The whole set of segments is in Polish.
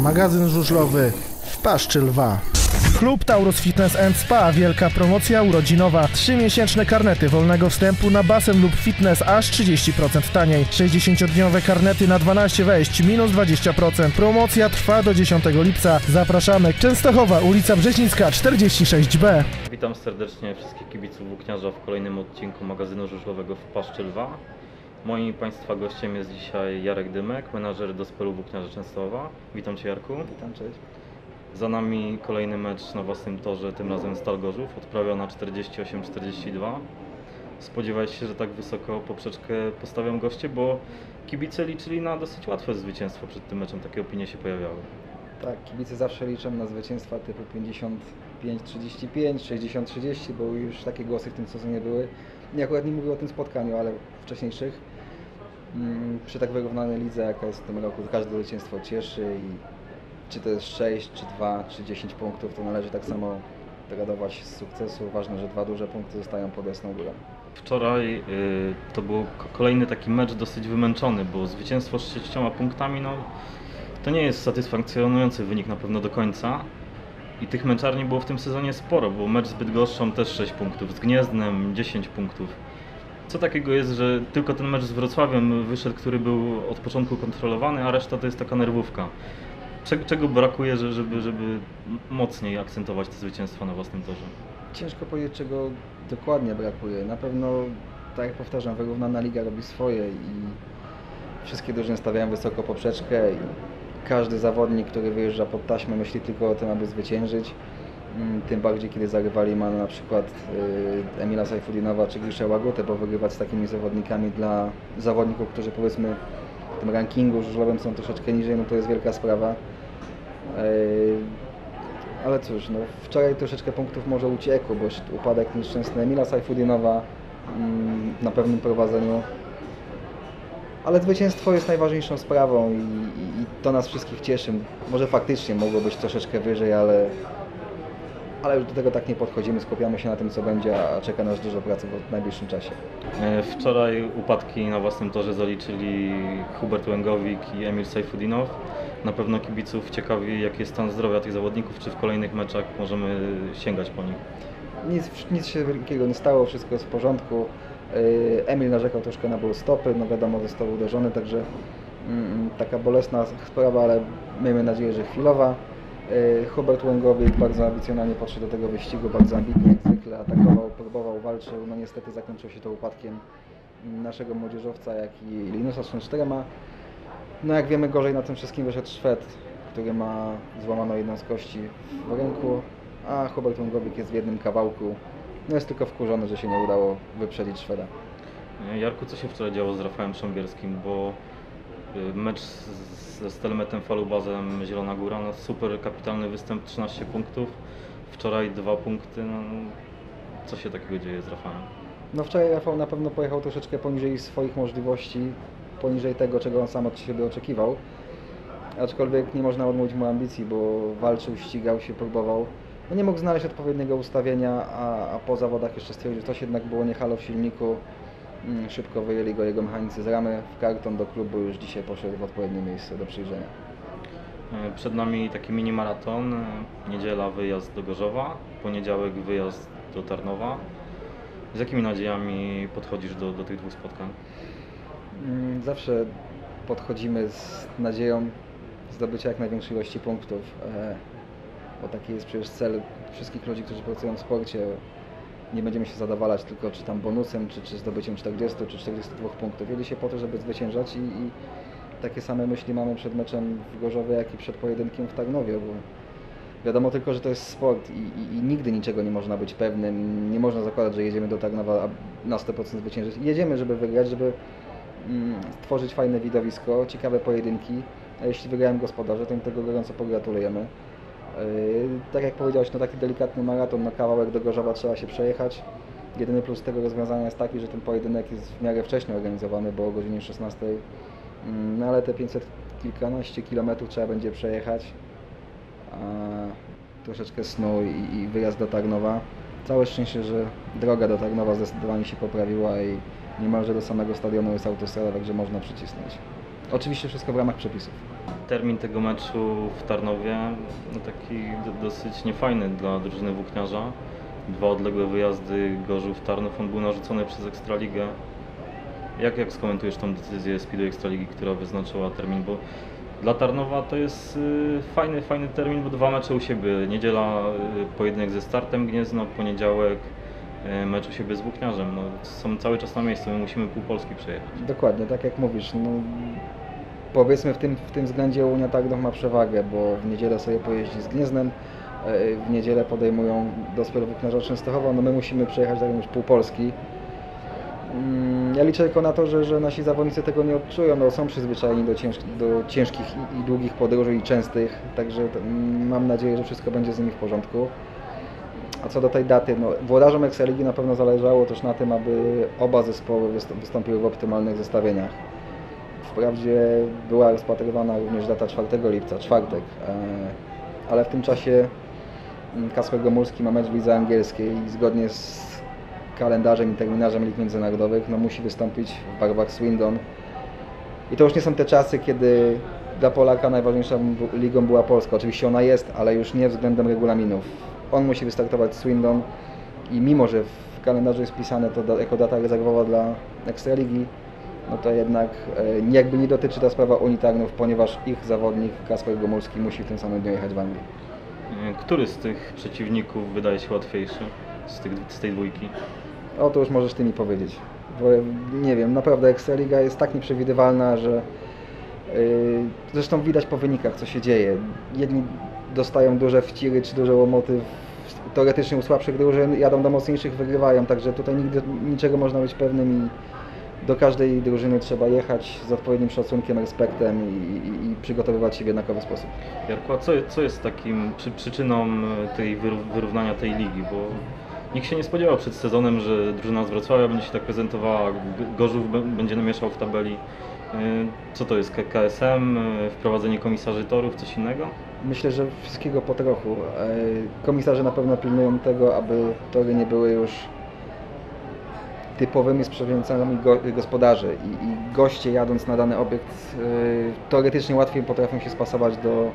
Magazyn żużlowy w Paszczy Lwa. Klub Taurus Fitness and Spa. Wielka promocja urodzinowa. Trzymiesięczne karnety wolnego wstępu na basen lub fitness aż 30% taniej. 60-dniowe karnety na 12 wejść minus 20%. Promocja trwa do 10 lipca. Zapraszamy. Częstochowa, ulica Brzeźnicka 46B. Witam serdecznie wszystkich kibiców włókniarza w kolejnym odcinku magazynu żużlowego w Paszczy Lwa. Moim Państwa gościem jest dzisiaj Jarek Dymek, menadżer do spelu włókniarza Częstochowa. Witam Cię Jarku. Witam, cześć. Za nami kolejny mecz na własnym torze, tym razem Stal Gorzów, odprawiona 48-42. Spodziewałeś się, że tak wysoko poprzeczkę postawią goście, bo kibice liczyli na dosyć łatwe zwycięstwo przed tym meczem, takie opinie się pojawiały. Tak, kibice zawsze liczą na zwycięstwa typu 55-35, 60-30, bo już takie głosy w tym sezonie były. Nie akurat nie mówię o tym spotkaniu, ale wcześniejszych. Mm, Przy tak wyrównanej lidze, jaka jest w tym roku, każde zwycięstwo cieszy i czy to jest 6, czy 2, czy 10 punktów, to należy tak samo radować z sukcesu. Ważne, że dwa duże punkty zostają pod jasną górą. Wczoraj y, to był ko- kolejny taki mecz dosyć wymęczony, bo zwycięstwo z sześcioma punktami no, to nie jest satysfakcjonujący wynik na pewno do końca. I tych meczarni było w tym sezonie sporo, bo mecz z Bydgoszczą też 6 punktów, z Gniezdnem 10 punktów. Co takiego jest, że tylko ten mecz z Wrocławiem wyszedł, który był od początku kontrolowany, a reszta to jest taka nerwówka. Czego, brakuje, że- żeby, żeby mocniej akcentować te zwycięstwa na własnym torze? Ciężko powiedzieć, czego dokładnie brakuje. Na pewno, tak jak powtarzam, wyrównana liga robi swoje i wszystkie drużyny stawiają wysoko poprzeczkę i każdy zawodnik, który wyjeżdża pod taśmę, myśli tylko o tym, aby zwyciężyć. Mm, Tym bardziej, kiedy zagrywali ma na przykład y, Emila Sajfudinowa czy Grisza Łagutę, bo wygrywać z takimi zawodnikami dla zawodników, którzy powiedzmy w tym rankingu żużlowym są troszeczkę niżej, no to jest wielka sprawa. Y, ale cóż, no, wczoraj troszeczkę punktów może uciekło, bo upadek nieszczęsny Emila Sajfudinowa mm, na pewnym prowadzeniu. Ale zwycięstwo jest najważniejszą sprawą i, i, i to nas wszystkich cieszy. Może faktycznie mogło być troszeczkę wyżej, ale, ale już do tego tak nie podchodzimy. Skupiamy się na tym, co będzie, a czeka nas dużo pracy w najbliższym czasie. E, Wczoraj upadki na własnym torze zaliczyli Hubert Łęgowik i Emil Sejfudinow. Na pewno kibiców ciekawi, jaki jest stan zdrowia tych zawodników, czy w kolejnych meczach możemy sięgać po nich. Nic, nic się wielkiego nie stało, wszystko jest w porządku. Yy, Emil narzekał troszkę na ból stopy, no wiadomo, został uderzony, także mm, taka bolesna sprawa, ale miejmy nadzieję, że chwilowa. Yy, Hubert Łęgowik bardzo ambicjonalnie podszedł do tego wyścigu, bardzo ambitnie jak zwykle atakował, próbował, walczył, no niestety zakończyło się to upadkiem naszego młodzieżowca, jak i Linusa Schönstrema. No jak wiemy, gorzej na tym wszystkim wyszedł Szwed, który ma złamaną jedną z kości w ręku, a Hubert Łęgowik jest w jednym kawałku. No jest tylko wkurzony, że się nie udało wyprzedzić Szweda. E, Jarku, co się wczoraj działo z Rafałem Szambierskim, bo mecz z- ze Stelmetem Falubazem Zielona Góra, no super kapitalny występ, 13 punktów, wczoraj dwa punkty, no co się takiego dzieje z Rafałem? No wczoraj Rafał na pewno pojechał troszeczkę poniżej swoich możliwości, poniżej tego, czego on sam od siebie oczekiwał. Aczkolwiek nie można odmówić mu ambicji, bo walczył, ścigał się, próbował. No nie mógł znaleźć odpowiedniego ustawienia, a, a po zawodach jeszcze stwierdził, że coś jednak było nie halo w silniku. Mm, Szybko wyjęli go jego mechanicy z ramy w karton do klubu, już dzisiaj poszedł w odpowiednie miejsce do przyjrzenia. E, Przed nami taki mini maraton, e, niedziela wyjazd do Gorzowa, poniedziałek wyjazd do Tarnowa. Z jakimi nadziejami podchodzisz do, do tych dwóch spotkań? Mm, Zawsze podchodzimy z nadzieją zdobycia jak największej ilości punktów, e, bo taki jest przecież cel wszystkich ludzi, którzy pracują w sporcie. Nie będziemy się zadowalać tylko czy tam bonusem, czy, czy zdobyciem 40 czy 42 punktów. Jedzie się po to, żeby zwyciężać i, i takie same myśli mamy przed meczem w Gorzowie, jak i przed pojedynkiem w Tarnowie, bo wiadomo tylko, że to jest sport i, i, i nigdy niczego nie można być pewnym. Nie można zakładać, że jedziemy do Tarnowa na 100% zwyciężyć. Jedziemy, żeby wygrać, żeby mm, stworzyć fajne widowisko, ciekawe pojedynki. A jeśli wygrałem gospodarze, to im tego gorąco pogratulujemy. Yy, tak jak powiedziałeś, no taki delikatny maraton, no kawałek do Gorzowa trzeba się przejechać. Jedyny plus tego rozwiązania jest taki, że ten pojedynek jest w miarę wcześnie organizowany, bo o godzinie 16. Mm, No ale te 500 kilkanaście kilometrów trzeba będzie przejechać. Troszeczkę snu i, i wyjazd do Tarnowa. Całe szczęście, że droga do Tarnowa zdecydowanie się poprawiła i niemalże do samego stadionu jest autostrada, także można przycisnąć. Oczywiście wszystko w ramach przepisów. Termin tego meczu w Tarnowie no taki do, dosyć niefajny dla drużyny włókniarza. Dwa odległe wyjazdy Gorzów, Tarnów, on był narzucony przez Ekstraligę. Jak, jak skomentujesz tą decyzję Speedu Ekstraligi, która wyznaczyła termin? Bo dla Tarnowa to jest y, fajny, fajny termin, bo dwa mecze u siebie. Niedziela y, pojedynek ze startem Gniezno, poniedziałek y, mecz u siebie z Włókniarzem. No, są cały czas na miejscu, my musimy pół Polski przejechać. Dokładnie, tak jak mówisz. No, powiedzmy w tym, w tym względzie Unia Tarnów ma przewagę, bo w niedzielę sobie pojeździ z Gnieznem, e, w niedzielę podejmują Dospel Włókniarza Częstochowa, no my musimy przejechać tak już pół Polski. Mm, Ja liczę tylko na to, że, że nasi zawodnicy tego nie odczują, no, są przyzwyczajeni do, cięż, do ciężkich i, i długich podróży i częstych, także mm, mam nadzieję, że wszystko będzie z nimi w porządku. A co do tej daty, no, włodarzom Ekstraligi na pewno zależało też na tym, aby oba zespoły wystą- wystąpiły w optymalnych zestawieniach. Wprawdzie była rozpatrywana również data 4 lipca, czwartek, e, ale w tym czasie mm, Kasper Gomulski ma mecz w lidze angielskiej i zgodnie z kalendarzem i terminarzem lig międzynarodowych no, musi wystąpić w barwach Swindon. I to już nie są te czasy, kiedy dla Polaka najważniejszą ligą była Polska. Oczywiście ona jest, ale już nie względem regulaminów. On musi wystartować Swindon i mimo, że w kalendarzu jest pisane to jako data rezerwowa dla Ekstraligi, no to jednak e, nie- jakby nie dotyczy ta sprawa unitarnów, ponieważ ich zawodnik Kasper Gomulski musi w tym samym dniu jechać w Anglii. Y, Który z tych przeciwników wydaje się łatwiejszy z, tych, z tej dwójki? O, to już możesz Ty mi powiedzieć. Bo nie wiem, naprawdę Ekstraliga jest tak nieprzewidywalna, że yy, zresztą widać po wynikach, co się dzieje. Jedni dostają duże wciry czy duże łomoty teoretycznie u słabszych drużyn, jadą do mocniejszych, wygrywają, także tutaj nigdy, niczego można być pewnym i do każdej drużyny trzeba jechać z odpowiednim szacunkiem, respektem i, i, i przygotowywać się w jednakowy sposób. Jarku, a co, co jest takim przy, przyczyną e, tej wyró- wyrównania tej ligi? Bo nikt się nie spodziewał przed sezonem, że drużyna z Wrocławia będzie się tak prezentowała, Gorzów będzie namieszał w tabeli. E, Co to jest? KSM, e, wprowadzenie komisarzy torów, coś innego? Myślę, że wszystkiego po trochu. Komisarze na pewno pilnują tego, aby tory nie były już typowymi sprzedawcami go, gospodarzy I, i goście jadąc na dany obiekt e, teoretycznie łatwiej potrafią się spasować do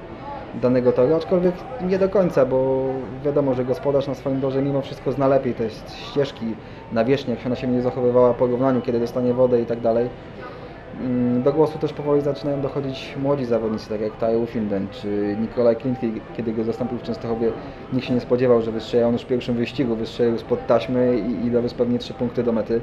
danego toru, aczkolwiek nie do końca, bo wiadomo, że gospodarz na swoim torze mimo wszystko zna lepiej te ścieżki, nawierzchnię, jak się ona się będzie zachowywała w porównaniu, kiedy dostanie wodę i tak dalej. Mm, Do głosu też powoli zaczynają dochodzić młodzi zawodnicy, tak jak Tajo Finden czy Nikolaj Klintki, kiedy go zastąpił w Częstochowie. Nikt się nie spodziewał, że wystrzela on już w pierwszym wyścigu, wystrzelił spod taśmy i, i dowózł pewnie 3 punkty do mety.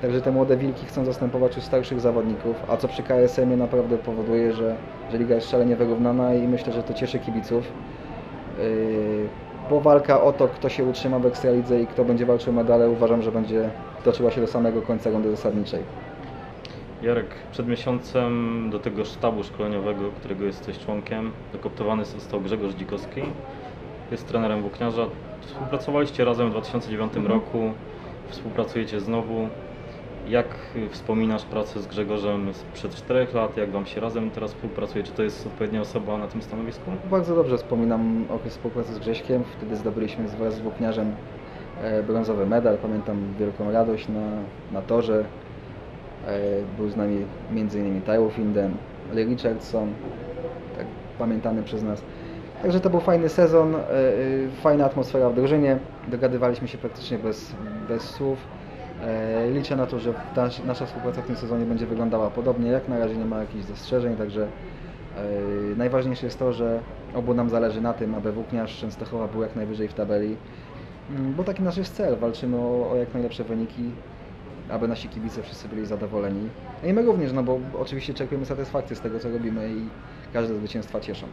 Także te młode wilki chcą zastępować już starszych zawodników, a co przy KSM-ie naprawdę powoduje, że, że liga jest szalenie wyrównana i myślę, że to cieszy kibiców. Yy, bo walka o to, kto się utrzyma w Ekstralidze i kto będzie walczył medale, uważam, że będzie toczyła się do samego końca rundy zasadniczej. Jarek, przed miesiącem do tego sztabu szkoleniowego, którego jesteś członkiem, dokoptowany został Grzegorz Dzikowski. Jest trenerem włókniarza. Współpracowaliście razem w 2009 roku, współpracujecie znowu. Jak wspominasz pracę z Grzegorzem sprzed 4 lat? Jak Wam się razem teraz współpracuje? Czy to jest odpowiednia osoba na tym stanowisku? Bardzo dobrze wspominam okres współpracy z Grześkiem. Wtedy zdobyliśmy wraz z włókniarzem e, brązowy medal. Pamiętam wielką radość na, na torze. E, Był z nami m.in. Tyler Finden, Lee Richardson, tak pamiętany przez nas. Także to był fajny sezon, e, e, fajna atmosfera w drużynie. Dogadywaliśmy się praktycznie bez, bez słów. Liczę na to, że nasz, nasza współpraca w tym sezonie będzie wyglądała podobnie. Jak na razie nie ma jakichś zastrzeżeń, także najważniejsze jest to, że obu nam zależy na tym, aby włókniarz Częstochowa był jak najwyżej w tabeli, Mm, bo taki nasz jest cel. Walczymy o, o jak najlepsze wyniki, aby nasi kibice wszyscy byli zadowoleni. No I my również, no bo oczywiście czerpiemy satysfakcję z tego, co robimy i każde zwycięstwa cieszą.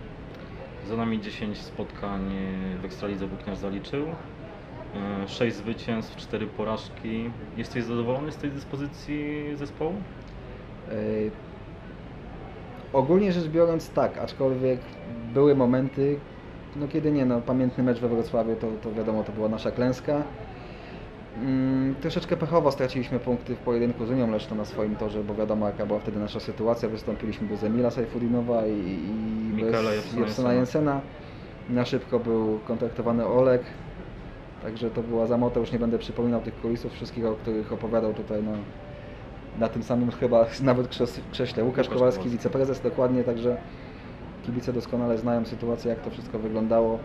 Za nami 10 spotkań w Ekstralidze Włókniarz zaliczył. 6 zwycięstw, 4 porażki. Jesteś zadowolony z tej dyspozycji zespołu? Yy, Ogólnie rzecz biorąc tak, aczkolwiek były momenty, no kiedy nie, no pamiętny mecz we Wrocławiu to, to wiadomo, to była nasza klęska. Mm, troszeczkę pechowo straciliśmy punkty w pojedynku z Unią Leszno na swoim torze, bo wiadomo jaka była wtedy nasza sytuacja. Wystąpiliśmy bez Emila Sajfudinowa i, i Michaela bez Jepsona Jensena. Na szybko był kontraktowany Olek, także to była zamota, już nie będę przypominał tych kulisów wszystkich, o których opowiadał tutaj na, na tym samym chyba nawet krzes- krześle Łukasz Łukasz Kowalski, wiceprezes dokładnie, także kibice doskonale znają sytuację, jak to wszystko wyglądało.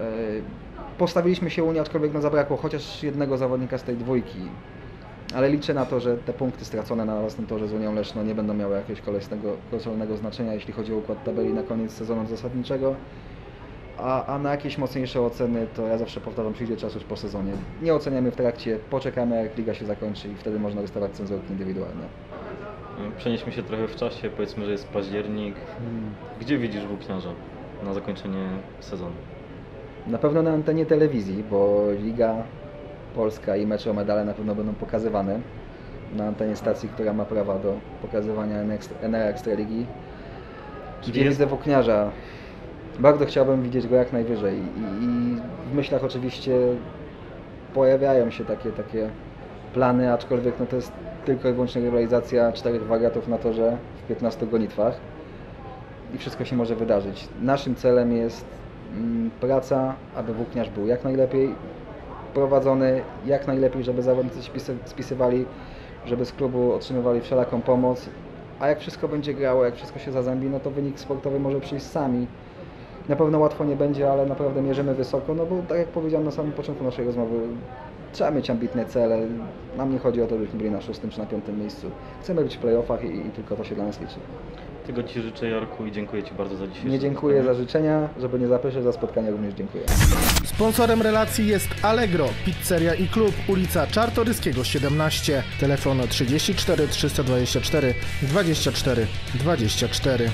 E, Postawiliśmy się Unii, aczkolwiek no zabrakło chociaż jednego zawodnika z tej dwójki. Ale liczę na to, że te punkty stracone na własnym torze z Unią Leszno nie będą miały jakiegoś kolejnego, kolosalnego znaczenia, jeśli chodzi o układ tabeli na koniec sezonu zasadniczego. A, a na jakieś mocniejsze oceny to ja zawsze powtarzam, przyjdzie czas już po sezonie. Nie oceniamy w trakcie, poczekamy jak liga się zakończy i wtedy można wystawać cenzurki indywidualne. Przenieśmy się trochę w czasie, powiedzmy, że jest październik. Gdzie widzisz włókniarza na zakończenie sezonu? Na pewno na antenie telewizji, bo Liga Polska i mecze o medale na pewno będą pokazywane na antenie stacji, która ma prawa do pokazywania NR Ekstraligi. Gdzie jest- widzę wokniarza. Bardzo chciałbym widzieć go jak najwyżej i, i w myślach oczywiście pojawiają się takie, takie plany, aczkolwiek no to jest tylko i wyłącznie rywalizacja czterech wariatów na torze w 15 gonitwach i wszystko się może wydarzyć. Naszym celem jest praca, aby włókniarz był jak najlepiej prowadzony, jak najlepiej, żeby zawodnicy spisy- spisywali, żeby z klubu otrzymywali wszelaką pomoc, a jak wszystko będzie grało, jak wszystko się zazębi, no to wynik sportowy może przyjść sami. Na pewno łatwo nie będzie, ale naprawdę mierzymy wysoko, no bo tak jak powiedziałem na samym początku naszej rozmowy, trzeba mieć ambitne cele. Nam nie chodzi o to, żebyśmy byli na szóstym czy na piątym miejscu. Chcemy być w playoffach i, i tylko to się dla nas liczy. Tego Ci życzę, Jarku, i dziękuję Ci bardzo za dzisiejsze Nie dziękuję za życzenia, żeby nie zapyszeć za spotkanie również dziękuję. Sponsorem relacji jest Allegro, pizzeria i klub, ulica Czartoryskiego 17, telefon 34 324 24 24.